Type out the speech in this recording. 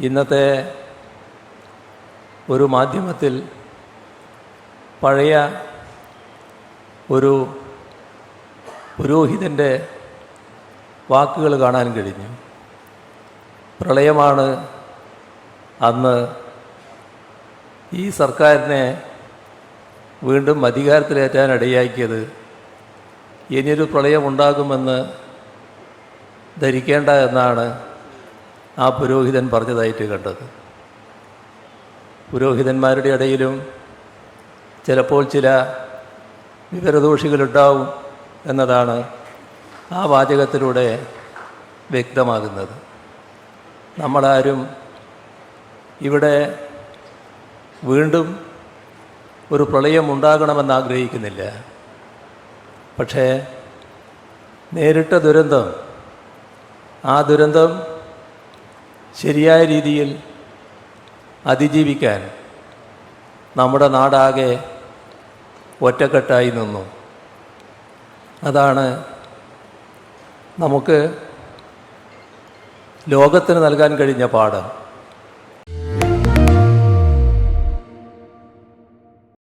ഇന്നത്തെ ഒരു മാധ്യമത്തിൽ പഴയ ഒരു പുരോഹിതന്റെ വാക്കുകൾ കാണാൻ കഴിഞ്ഞു. പ്രളയമാണ് അന്ന് ഈ സർക്കാരിനെ വീണ്ടും അധികാരത്തിലേറ്റാൻ ഇടയാക്കിയത് ഇനിയൊരു പ്രളയമുണ്ടാകുമെന്ന് ധരിക്കേണ്ട എന്നാണ് ആ പുരോഹിതൻ പറഞ്ഞതായിട്ട് കണ്ടത്. പുരോഹിതന്മാരുടെ ഇടയിലും ചിലപ്പോൾ ചില വിവരദോഷികളുണ്ടാവും എന്നതാണ് ആ വാചകത്തിലൂടെ വ്യക്തമാകുന്നത്. നമ്മളാരും ഇവിടെ വീണ്ടും ഒരു പ്രളയം ഉണ്ടാകണമെന്ന് ആഗ്രഹിക്കുന്നില്ല. പക്ഷേ നേരിട്ട ദുരന്തം ആ ദുരന്തം ശരിയായ രീതിയിൽ അതിജീവിക്കാൻ നമ്മുടെ നാടാകെ ഒറ്റക്കെട്ടായി നിന്നു. അതാണ് നമുക്ക് ലോകത്തിന് നൽകാൻ കഴിഞ്ഞ പാഠം.